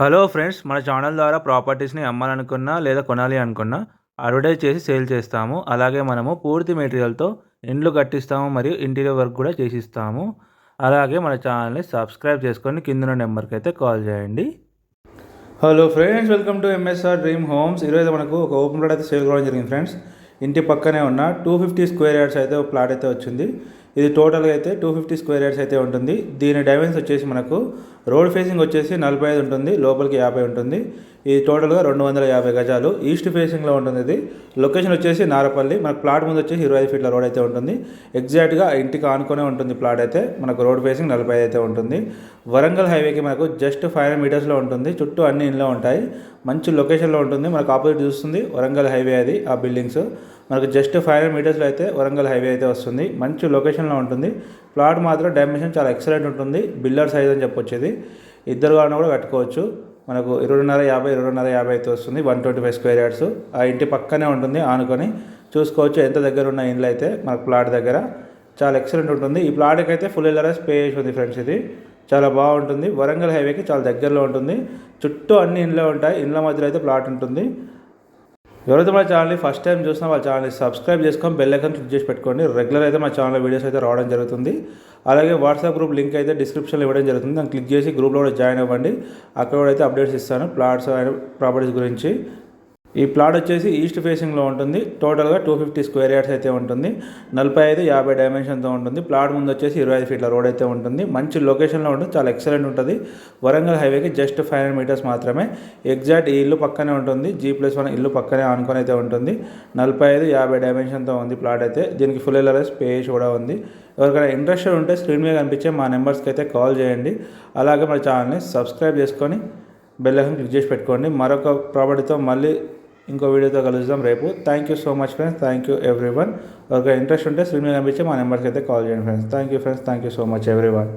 Hello friends మన channel ద్వారా ప్రాపర్టీస్ని అమ్మాలనుకున్నా లేదా కొనాలి అనుకున్నా అడ్వర్టైజ్ చేసి సేల్ చేస్తాము. అలాగే మనము పూర్తి మెటీరియల్తో ఇండ్లు కట్టిస్తాము మరియు ఇంటీరియర్ వర్క్ కూడా చేసిస్తాము. అలాగే మన ఛానల్ని సబ్స్క్రైబ్ చేసుకొని కింద నెంబర్కి అయితే కాల్ చేయండి. Hello friends welcome to MSR dream homes. ఈరోజు మనకు ఒక ఓపెన్ ప్లాట్ అయితే సేల్ కావడం జరిగింది ఫ్రెండ్స్. ఇంటి పక్కనే ఉన్న టూ ఫిఫ్టీ స్క్వేర్ యార్డ్స్ అయితే ఒక ప్లాట్ అయితే వచ్చింది. ఇది టోటల్గా అయితే టూ ఫిఫ్టీ స్క్వేర్ యార్డ్స్ అయితే ఉంటుంది. దీని డైమెన్స్ వచ్చేసి మనకు రోడ్ ఫేసింగ్ వచ్చేసి నలభై ఐదు ఉంటుంది. లోపలికి యాభై ఉంటుంది. ఇది టోటల్గా రెండు వందల యాభై గజాలు. ఈస్ట్ ఫేసింగ్లో ఉంటుంది ఇది. లొకేషన్ వచ్చేసి నారపల్లి. మనకు ప్లాట్ ముందు వచ్చేసి ఇరవై ఐదు ఫీట్ల రోడ్ అయితే ఉంటుంది. ఎగ్జాక్ట్గా ఇంటికి ఆనుకునే ఉంటుంది ప్లాట్ అయితే. మనకు రోడ్ ఫేసింగ్ నలభై ఐదు అయితే ఉంటుంది. వరంగల్ హైవేకి మనకు జస్ట్ ఫైవ్ హండ్రెడ్ మీటర్స్లో ఉంటుంది. చుట్టూ అన్ని ఇంట్లో ఉంటాయి. మంచి లొకేషన్లో ఉంటుంది. మనకు ఆపోజిట్ చూస్తుంది. వరంగల్ హైవే అది ఆ బిల్డింగ్స్ మనకు జస్ట్ ఫైవ్ హండ్రెడ్ మీటర్స్లో అయితే వరంగల్ హైవే అయితే వస్తుంది. మంచి లొకేషన్లో ఉంటుంది. ప్లాట్ మాత్రం డైమెన్షన్ చాలా ఎక్సలెంట్ ఉంటుంది. బిల్డర్ సైజ్ అని చెప్పొచ్చు ఇది ఇద్దరు కావాలన్నా కూడా కట్టుకోవచ్చు. మనకు ఇరవైన్నర యాభై ఇరవైన్నర యాభై అయితే వస్తుంది. One twenty five square yards. ఆ ఇంటి పక్కనే ఉంటుంది ఆనుకొని. చూసుకోవచ్చు ఎంత దగ్గర ఉన్న ఇండ్లు అయితే మనకు ప్లాట్ దగ్గర. చాలా ఎక్సలెంట్ ఉంటుంది. ఈ ప్లాట్కి అయితే ఫుల్ ఎల్ఆర్ఎస్ స్పేస్ చేసి ఉంది ఫ్రెండ్స్ ఇది. చాలా బాగుంటుంది. వరంగల్ హైవేకి చాలా దగ్గరలో ఉంటుంది. చుట్టూ అన్ని ఇండ్లే ఉంటాయి. ఇండ్ల మధ్యలో అయితే ప్లాట్ ఉంటుంది. ఎవరైతే మన ఛానల్ని ఫస్ట్ టైం చూసినా వాళ్ళ ఛానల్ని సబ్స్క్రైబ్ చేసుకొని బెల్ ఐకాన్ క్లిక్ చేసి పెట్టుకోండి. రెగ్యులర్ అయితే మా ఛానల్ వీడియోస్ అయితే రావడం జరుగుతుంది. అలాగే వాట్సాప్ గ్రూప్ లింక్ అయితే డిస్క్రిప్షన్లో ఇవ్వడం జరుగుతుంది. దాన్ని క్లిక్ చేసి గ్రూప్లో కూడా జాయిన్ అవ్వండి. అక్కడ కూడా అయితే అప్డేట్స్ ఇస్తాను. ప్లాట్స్ అండ్ ప్రాపర్టీస్ గురించి. ఈ ప్లాట్ వచ్చేసి ఈస్ట్ ఫేసింగ్లో ఉంటుంది. టోటల్గా టూ ఫిఫ్టీ స్క్వేర్ యార్డ్స్ అయితే ఉంటుంది. నలభై ఐదు యాభై డైమెన్షన్తో ఉంటుంది. ప్లాట్ ముందు వచ్చేసి ఇరవై ఐదు ఫీట్ల రోడ్ అయితే ఉంటుంది. మంచి లొకేషన్లో ఉంటుంది. చాలా ఎక్సలెంట్ ఉంటుంది. వరంగల్ హైవేకి జస్ట్ ఫైవ్ హండ్రెడ్ మీటర్స్ మాత్రమే. ఎగ్జాక్ట్ ఈ ఇల్లు పక్కనే ఉంటుంది. జీ ప్లస్ వన్ ఇల్లు పక్కనే ఆనుకొని అయితే ఉంటుంది. నలభై ఐదు యాభై డైమెన్షన్తో ఉంది ప్లాట్ అయితే. దీనికి ఫుల్ ఎల్ఆర్ఎస్ పేజ్ కూడా ఉంది. ఎవరికైనా ఇంట్రెస్టెడ్ ఉంటే స్క్రీన్ మీద కనిపించే మా నెంబర్స్కి అయితే కాల్ చేయండి. అలాగే మా ఛానల్ని సబ్స్క్రైబ్ చేసుకొని బెల్ క్లిక్ చేసి పెట్టుకోండి. మరొక ప్రాపర్టీతో మళ్ళీ ఇంకో వీడియోతో కలుద్దాం రేపు. Thank you so much friends thank you everyone ఒక ఇంట్రెస్ట్ ఉంటే స్క్రీన్ మీద కనిపించి మా నెంబర్కి అయితే కాల్ చేయండి friends thank you friends thank you so much everyone